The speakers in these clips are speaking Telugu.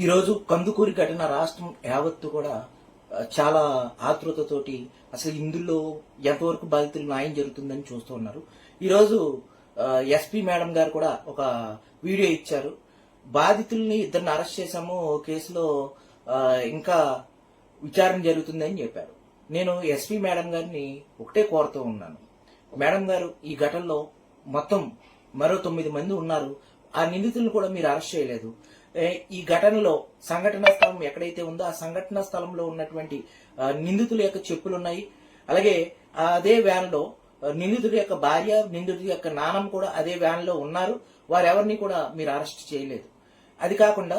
ఈరోజు కందుకూరి ఘటన రాష్ట్రం యావత్తు కూడా చాలా ఆతృతతోటి అసలు ఇందులో ఎంతవరకు బాధితులు న్యాయం జరుగుతుందని చూస్తూ ఉన్నారు. ఈరోజు ఎస్పీ మేడం గారు కూడా ఒక వీడియో ఇచ్చారు. బాధితుల్ని ఇద్దరిని అరెస్ట్ చేశాము కేసులో ఇంకా విచారణ జరుగుతుందని చెప్పారు. నేను ఎస్పీ మేడం గారిని ఒకటే కోరుతూ ఉన్నాను. మేడం గారు ఈ ఘటనలో మొత్తం మరో తొమ్మిది మంది ఉన్నారు. ఆ నిందితులను కూడా మీరు అరెస్ట్ చేయలేదు. ఈ ఘటనలో సంఘటనా స్థలం ఎక్కడైతే ఉందో ఆ సంఘటనా స్థలంలో ఉన్నటువంటి నిందితుల యొక్క చెప్పులు ఉన్నాయి అలాగే అదే వ్యాన్లో నిందితుడి యొక్క భార్య నిందితుడి యొక్క నానం కూడా అదే వ్యాన్లో ఉన్నారు. వారెవరిని కూడా మీరు అరెస్ట్ చేయలేదు. అది కాకుండా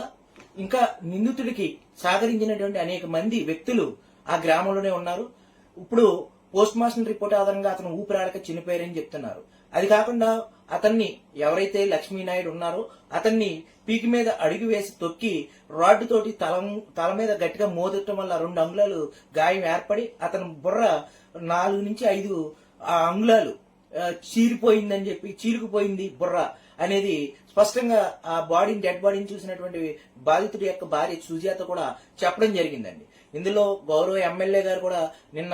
ఇంకా నిందితుడికి సహకరించినటువంటి అనేక మంది వ్యక్తులు ఆ గ్రామంలోనే ఉన్నారు. ఇప్పుడు పోస్ట్ మాస్టర్ రిపోర్ట్ ఆధారంగా అతను ఊపిరాడక చనిపోయారని చెప్తున్నారు. అది కాకుండా అతన్ని ఎవరైతే లక్ష్మీనాయుడు ఉన్నారో అతన్ని పీకి మీద అడుగు వేసి తొక్కి రాడ్డు తోటి తల తల మీద గట్టిగా మోదటం వల్ల రెండు అంగుళాలు గాయం ఏర్పడి అతని బుర్ర నాలుగు నుంచి ఐదు ఆ అంగుళాలు చీరిపోయిందని చెప్పి చీరుకుపోయింది బుర్ర అనేది స్పష్టంగా ఆ బాడీని డెడ్ బాడీని చూసినటువంటి బాధితుడి యొక్క భార్య సుజాత కూడా చెప్పడం జరిగిందండి. ఇందులో గౌరవ ఎమ్మెల్యే గారు కూడా నిన్న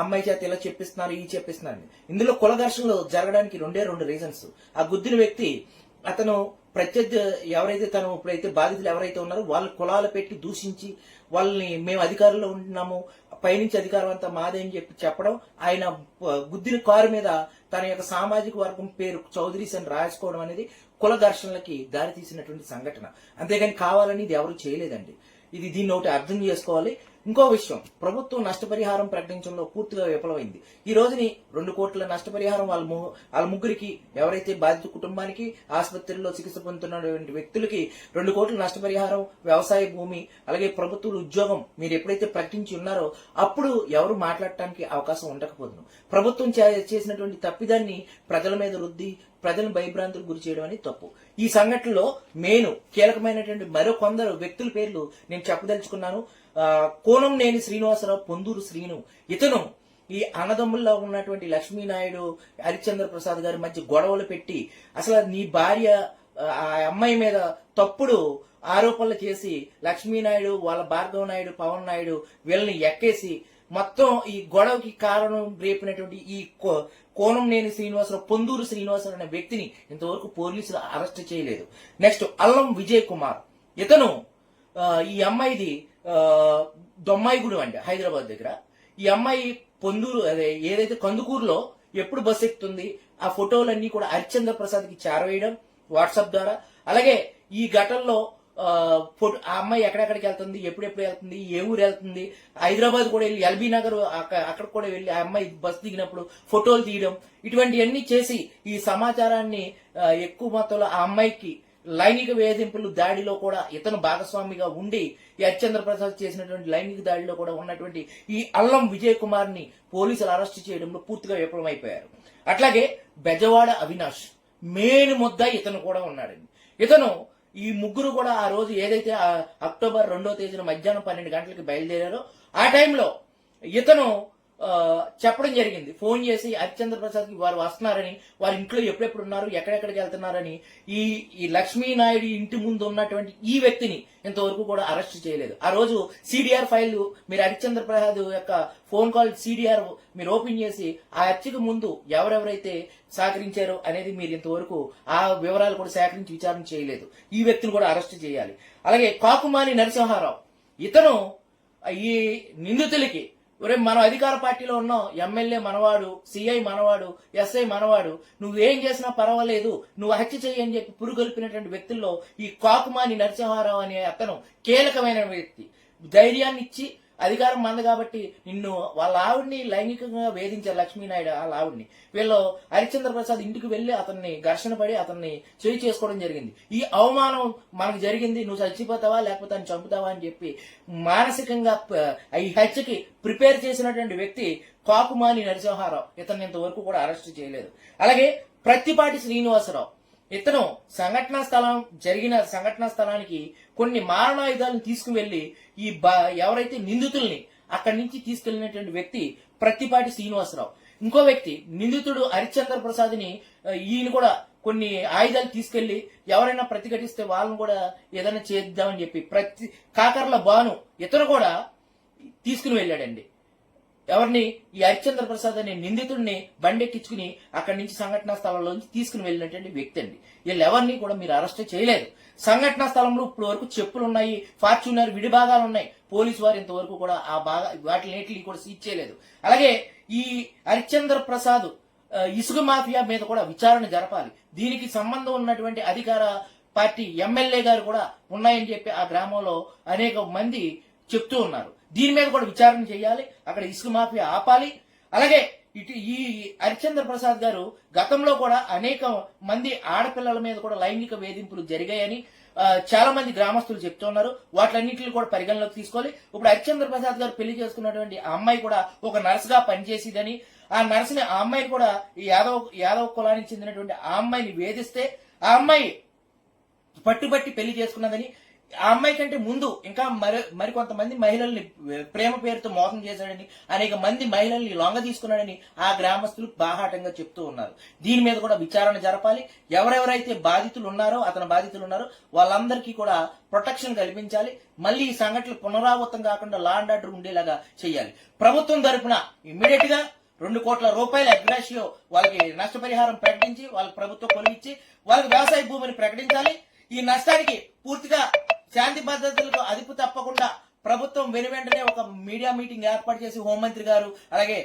అమ్మాయి చేత ఇలా చెప్పిస్తున్నారు ఈ చెప్పిస్తున్నారు. ఇందులో కుల ఘర్షణలు జరగడానికి రెండే రెండు రీజన్స్ ఆ గుద్దిన వ్యక్తి అతను ప్రత్యర్థి ఎవరైతే తను ఇప్పుడైతే బాధితులు ఎవరైతే ఉన్నారో వాళ్ళ కులాలు పెట్టి దూషించి వాళ్ళని మేము అధికారంలో ఉంటున్నాము పైనుంచి అధికారం అంతా మాదే అని చెప్పి చెప్పడం ఆయన గుద్దిన కారు మీద తన యొక్క సామాజిక వర్గం పేరు చౌదరీస్ అని రాసుకోవడం అనేది కుల ఘర్షణలకి దారి తీసినటువంటి సంఘటన. అంతేగాని కావాలని ఇది ఎవరు చేయలేదండి. ఇది దీన్ని ఒకటి అర్థం చేసుకోవాలి. ఇంకో విషయం. ప్రభుత్వం నష్టపరిహారం ప్రకటించడంలో పూర్తిగా విఫలమైంది. ఈ రోజుని రెండు కోట్ల నష్టపరిహారం వాళ్ళ ము- వాళ్ళ ముగ్గురికి ఎవరైతే బాధిత కుటుంబానికి ఆసుపత్రిలో చికిత్స పొందుతున్నటువంటి వ్యక్తులకి రెండు కోట్ల నష్టపరిహారం వ్యవసాయ భూమి అలాగే ప్రభుత్వ ఉద్యోగం మీరు ఎప్పుడైతే ప్రకటించి ఉన్నారో అప్పుడు ఎవరు మాట్లాడటానికి అవకాశం ఉండకపోదును. ప్రభుత్వం చేసినటువంటి తప్పిదాన్ని ప్రజల మీద రుద్ది ప్రజలను భయభ్రాంతులకు గురి చేయడం అనేది తప్పు. ఈ సంఘటనలో నేను కీలకమైనటువంటి మరో కొందరు వ్యక్తుల పేర్లు నేను చెప్పదలుచుకున్నాను. కోనం నేని శ్రీనివాసరావు పొందూరు శ్రీను ఇతను ఈ అన్నదమ్ముల్లో ఉన్నటువంటి లక్ష్మీనాయుడు హరిశ్చంద్ర ప్రసాద్ గారి మధ్య గొడవలు పెట్టి అసలు నీ భార్య ఆ, అమ్మాయి మీద తప్పుడు ఆరోపణలు చేసి లక్ష్మీనాయుడు వాళ్ళ భార్గవ నాయుడు పవన్ నాయుడు వీళ్ళని ఎక్కేసి మొత్తం ఈ గొడవకి కారణం రేపినటువంటి ఈ కోణం నేని శ్రీనివాసరావు పొందూరు శ్రీనివాసరావు అనే వ్యక్తిని ఇంతవరకు పోలీసులు అరెస్ట్ చేయలేదు. నెక్స్ట్ అల్లం విజయ్ కుమార్. ఇతను ఈ అమ్మాయిది దొమ్మాయిగూడెం అండి హైదరాబాద్ దగ్గర. ఈ అమ్మాయి పొందూరు అదే ఏదైతే కందుకూరులో ఎప్పుడు బస్ ఎక్కుతుంది ఆ ఫోటోలన్నీ కూడా హరిచంద్ర ప్రసాద్కి చేరవేయడం వాట్సాప్ ద్వారా. అలాగే ఈ ఘటనలో ఫోటో ఆ అమ్మాయి ఎక్కడెక్కడికి వెళ్తుంది ఎప్పుడెప్పుడు వెళ్తుంది ఏ ఊరు వెళ్తుంది హైదరాబాద్ కూడా వెళ్ళి ఎల్బీ నగర్ అక్కడ కూడా వెళ్ళి ఆ అమ్మాయి బస్ దిగినప్పుడు ఫోటోలు తీయడం ఇటువంటివన్నీ చేసి ఈ సమాచారాన్ని ఎక్కువ మొత్తంలో ఆ అమ్మాయికి లైంగిక వేధింపులు దాడిలో కూడా ఇతను భాగస్వామిగా ఉండి ఈ హరిచంద్ర ప్రసాద్ చేసినటువంటి లైంగిక దాడిలో కూడా ఉన్నటువంటి ఈ అల్లం విజయ్ కుమార్ని పోలీసులు అరెస్ట్ చేయడంలో పూర్తిగా విఫలమైపోయారు. అట్లాగే బెజవాడ అవినాష్ మెయిన్ ముద్ద ఇతను కూడా ఉన్నాడండి. ఇతను ఈ ముగ్గురు కూడా ఆ రోజు ఏదైతే ఆ అక్టోబర్ రెండో తేదీన మధ్యాహ్నం పన్నెండు గంటలకి బయలుదేరారో ఆ టైంలో ఇతను చెప్పడం జరిగింది. ఫోన్ చేసి హరిచంద్ర ప్రసాద్కి వారు వస్తున్నారని వారి ఇంట్లో ఎప్పుడెప్పుడు ఉన్నారు ఎక్కడెక్కడికి వెళ్తున్నారని ఈ ఈ లక్ష్మీనాయుడు ఇంటి ముందు ఉన్నటువంటి ఈ వ్యక్తిని ఇంతవరకు కూడా అరెస్ట్ చేయలేదు. ఆ రోజు సిడిఆర్ ఫైల్ మీరు హరిచంద్ర ప్రసాద్ యొక్క ఫోన్ కాల్ సిడిఆర్ మీరు ఓపెన్ చేసి ఆ హత్యకు ముందు ఎవరెవరైతే సహకరించారో అనేది మీరు ఇంతవరకు ఆ వివరాలు కూడా సేకరించి విచారణ చేయలేదు. ఈ వ్యక్తిని కూడా అరెస్ట్ చేయాలి. అలాగే కాకుమాని నరసింహారావు ఇతను ఈ నిందితులకి ఒరే మనం అధికార పార్టీలో ఉన్నాం. ఎమ్మెల్యే మనవాడు సిఐ మనవాడు ఎస్ఐ మనవాడు. నువ్వేం చేసినా పర్వాలేదు. నువ్వు హత్య చేయని అని చెప్పి పురుగొల్పినటువంటి వ్యక్తుల్లో ఈ కాకుమాని నరసింహారావు అనే అతను కీలకమైన వ్యక్తి. ధైర్యాన్ని ఇచ్చి అధికారం మంద కాబట్టి నిన్ను వాళ్ళ ఆవిడ్ని లైంగికంగా వేధించారు లక్ష్మీనాయుడు వాళ్ళ ఆవిడ్ని. వీళ్ళు హరిచంద్ర ప్రసాద్ ఇంటికి వెళ్ళి అతన్ని ఘర్షణ పడి అతన్ని చేయి చేసుకోవడం జరిగింది. ఈ అవమానం మనకు జరిగింది. నువ్వు చచ్చిపోతావా లేకపోతే అని చంపుతావా అని చెప్పి మానసికంగా ఈ హత్యకి ప్రిపేర్ చేసినటువంటి వ్యక్తి కాకుమాని నరసింహారావు. ఇతన్ని ఇంతవరకు కూడా అరెస్ట్ చేయలేదు. అలాగే ప్రతిపాటి శ్రీనివాసరావు. ఇతను సంఘటనా స్థలం జరిగిన సంఘటనా స్థలానికి కొన్ని మారణాయుధాలను తీసుకువెళ్ళి ఈ ఎవరైతే నిందితుల్ని అక్కడి నుంచి తీసుకెళ్ళినటువంటి వ్యక్తి ప్రతిపాటి శ్రీనివాసరావు. ఇంకో వ్యక్తి నిందితుడు హరిశ్చంద్ర ప్రసాద్ని ఈయన కూడా కొన్ని ఆయుధాలు తీసుకెళ్ళి ఎవరైనా ప్రతిఘటిస్తే వాళ్ళని కూడా ఏదైనా చేద్దామని చెప్పి ప్రతి కాకర్ల బాను ఇతను కూడా తీసుకుని వెళ్ళాడండి. ఎవరిని ఈ హరిశ్చంద్ర ప్రసాద్ అనే నిందితుడిని బండెక్కించుకుని అక్కడి నుంచి సంఘటనా స్థలంలోంచి తీసుకుని వెళ్ళినటువంటి వ్యక్తి అండి. వీళ్ళు ఎవరిని కూడా మీరు అరెస్ట్ చేయలేదు. సంఘటనా స్థలంలో ఇప్పుడు వరకు చెప్పులు ఉన్నాయి ఫార్చ్యూనర్ విడిభాగాలు ఉన్నాయి. పోలీసు వారు ఇంతవరకు కూడా ఆ భాగా వాటిని కూడా సీజ్ చేయలేదు. అలాగే ఈ హరిశ్చంద్ర ప్రసాద్ ఇసుక మాఫియా మీద కూడా విచారణ జరపాలి. దీనికి సంబంధం ఉన్నటువంటి అధికార పార్టీ ఎమ్మెల్యే గారు కూడా ఉన్నాయని చెప్పి ఆ గ్రామంలో అనేక మంది చెప్తూ ఉన్నారు. దీని మీద కూడా విచారణ చేయాలి అక్కడ ఇసుక మాఫియా ఆపాలి. అలాగే ఇటు ఈ హరిచంద్ర ప్రసాద్ గారు గతంలో కూడా అనేక మంది ఆడపిల్లల మీద కూడా లైంగిక వేధింపులు జరిగాయని చాలా మంది గ్రామస్తులు చెప్తున్నారు వాటిలన్నింటిని కూడా పరిగణలోకి తీసుకోవాలి. ఇప్పుడు హరిచంద్ర ప్రసాద్ గారు పెళ్ళి చేసుకున్నటువంటి ఆ అమ్మాయి కూడా ఒక నర్సుగా పనిచేసేదని ఆ నర్సుని ఆ అమ్మాయిని కూడా యాదవ యాదవ్ యాదవ్ కులానికి చెందినటువంటి ఆ అమ్మాయిని వేధిస్తే ఆ అమ్మాయి పట్టుబట్టి పెళ్ళి చేసుకున్నదని ఆ అమ్మాయి కంటే ముందు ఇంకా మరి మరికొంతమంది మహిళల్ని ప్రేమ పేరుతో మోసం చేశాడని అనేక మంది మహిళల్ని లొంగ తీసుకున్నాడని ఆ గ్రామస్తులు బాహాటంగా చెప్తూ ఉన్నారు. దీని మీద కూడా విచారణ జరపాలి. ఎవరెవరైతే బాధితులు ఉన్నారో అతని బాధితులు ఉన్నారో వాళ్ళందరికీ కూడా ప్రొటెక్షన్ కల్పించాలి. మళ్ళీ ఈ సంఘటనలు పునరావృతం కాకుండా లా అండ్ ఆర్డర్ ఉండేలాగా చేయాలి. ప్రభుత్వం తరపున ఇమ్మీడియట్గా రెండు కోట్ల రూపాయల అగ్రాషియో వాళ్ళకి నష్టపరిహారం ప్రకటించి వాళ్ళకి ప్రభుత్వం కొలిగించి వాళ్ళకి వ్యవసాయ భూమిని ప్రకటించాలి. ఈ నష్టానికి పూర్తిగా శాంతి భద్రతలకు అదుపు తప్పకుండా ప్రభుత్వం వెను వెంటనే ఒక మీడియా మీటింగ్ ఏర్పాటు చేసి హోంమంత్రి గారు అలాగే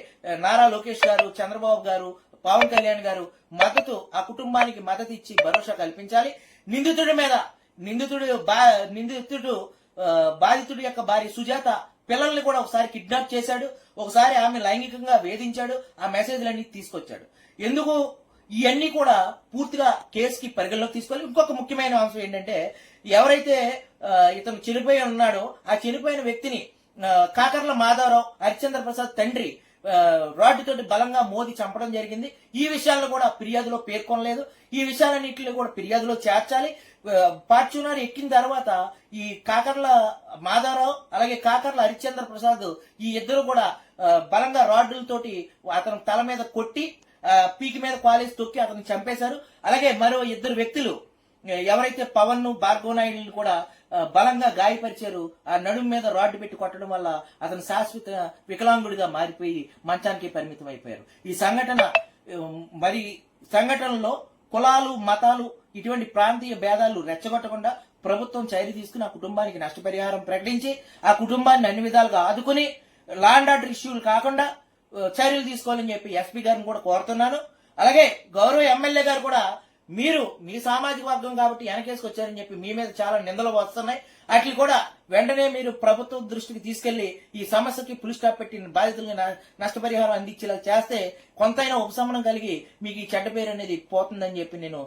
నారా లోకేష్ గారు చంద్రబాబు గారు పవన్ కళ్యాణ్ గారు మద్దతు ఆ కుటుంబానికి మద్దతు ఇచ్చి భరోసా కల్పించాలి. నిందితుడి మీద నిందితుడు బా నిందితుడు బాధితుడి యొక్క భార్య సుజాత పిల్లల్ని కూడా ఒకసారి కిడ్నాప్ చేశాడు. ఒకసారి ఆమె లైంగికంగా వేధించాడు. ఆ మెసేజ్లన్నీ తీసుకొచ్చాడు. ఎందుకు ఇవన్నీ కూడా పూర్తిగా కేసుకి పరిగణలోకి తీసుకోవాలి. ఇంకొక ముఖ్యమైన అంశం ఏంటంటే ఎవరైతే ఇతను చనిపోయి ఉన్నాడో ఆ చనిపోయిన వ్యక్తిని కాకర్ల మాధవరావు హరిచంద్ర ప్రసాద్ తండ్రి ఆ, రాడ్డుతోటి బలంగా మోది చంపడం జరిగింది. ఈ విషయాలను కూడా ఫిర్యాదులో పేర్కొనలేదు. ఈ విషయాలన్నింటినీ కూడా ఫిర్యాదులో చేర్చాలి. ఆ, ఫార్చ్యూనర్ ఎక్కిన తర్వాత ఈ కాకర్ల మాధవరావు అలాగే కాకర్ల హరిశ్చంద్ర ప్రసాద్ ఈ ఇద్దరు కూడా బలంగా రాడ్డులతోటి అతను తల మీద కొట్టి పీకి మీద కాలేజ్ తొక్కి అతను చంపేశారు. అలాగే మరో ఇద్దరు వ్యక్తులు ఎవరైతే పవన్ను భార్గవ నాయుడు కూడా బలంగా గాయపరిచారు ఆ నడుము మీద రాడ్డు పెట్టి కొట్టడం వల్ల అతను శాశ్వత వికలాంగుడిగా మారిపోయి మంచానికి పరిమితం అయిపోయారు. ఈ సంఘటన మరి సంఘటనలో కులాలు మతాలు ఇటువంటి ప్రాంతీయ భేదాలు రెచ్చగొట్టకుండా ప్రభుత్వం చర్య తీసుకుని ఆ కుటుంబానికి నష్టపరిహారం ప్రకటించి ఆ కుటుంబాన్ని అన్ని విధాలుగా ఆదుకుని లాండ్ ఆర్డర్ ఇష్యూలు కాకుండా చర్యలు తీసుకోవాలని చెప్పి ఎస్పీ గారిని కూడా కోరుతున్నాను. అలాగే గౌరవ ఎమ్మెల్యే గారు కూడా మీరు మీ సామాజిక వర్గం కాబట్టి వెనకేసుకొచ్చారని చెప్పి మీ మీద చాలా నిందలు వస్తున్నాయి. వాటిని కూడా వెంటనే మీరు ప్రభుత్వం దృష్టికి తీసుకెళ్ళి ఈ సమస్యకి పులి స్టాప్ పెట్టి బాధితులకు నష్టపరిహారం అందించేలా చేస్తే కొంతైనా ఉపశమనం కలిగి మీకు ఈ చెడ్డ పేరు అనేది పోతుందని చెప్పి నేను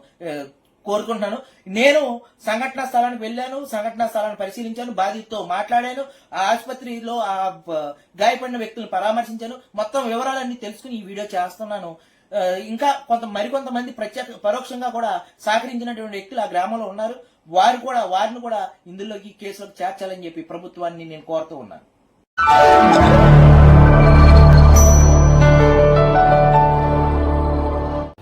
కోరుకుంటున్నాను. నేను సంఘటనా స్థలానికి వెళ్ళాను సంఘటనా స్థలాన్ని పరిశీలించాను బాధితుతో మాట్లాడాను ఆ ఆసుపత్రిలో ఆ గాయపడిన వ్యక్తులను పరామర్శించాను. మొత్తం వివరాలన్నీ తెలుసుకుని ఈ వీడియో చేస్తున్నాను. ఇంకా కొంత మరికొంతమంది ప్రత్యేక పరోక్షంగా కూడా సహకరించినటువంటి వ్యక్తులు ఆ గ్రామంలో ఉన్నారు. వారు కూడా వారిని కూడా ఇందులోకి కేసులకు చేర్చాలని చెప్పి ప్రభుత్వాన్ని నేను కోరుతూ ఉన్నాను.